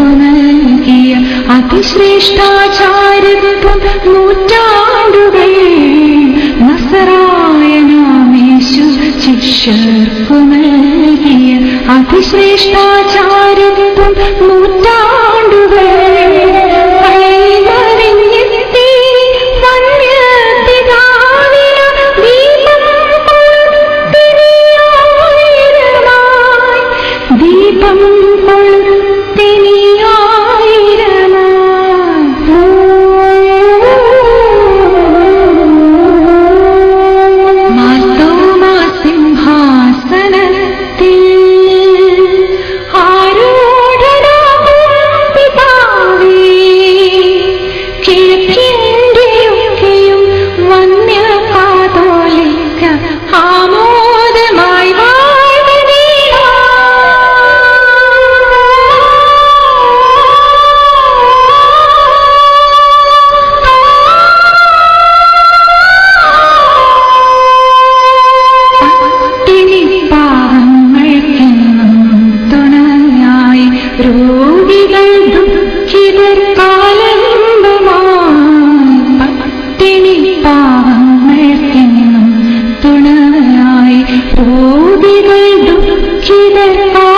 നൽകിയ അതിശ്രേഷ്ഠാചാരത്വം നൂറ്റാണ്ടുകൾ. നസറായനാമേശു ശിഷ്യർക്കു നൽകിയ നൂറ്റാണ്ടുകൾ. ദീപം കൊളുത്തിനിയായിരമായി ൂതികൾ ദുഃഖിതക്കാ